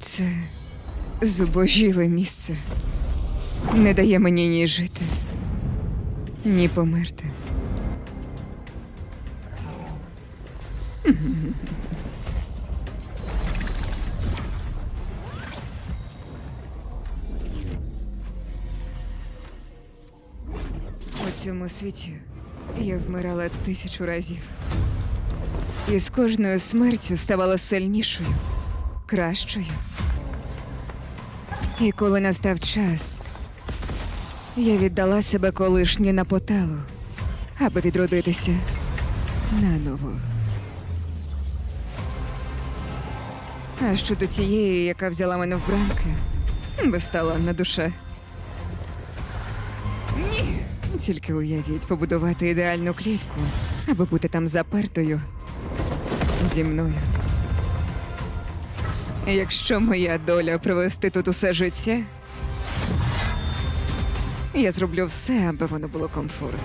Це зубожіле місце. Не дає мені ні жити, ні померти. У цьому світі я вмирала тисячу разів. І з кожною смертю ставала сильнішою, кращою. І коли настав час, я віддала себе колишню на поталу, аби відродитися наново. А щодо тієї, яка взяла мене в бранки, вистала на душе. Ні. Тільки уявіть побудувати ідеальну клітку, аби бути там запертою зі мною. Якщо моя доля провести тут усе життя, я зроблю все, аби воно було комфортно.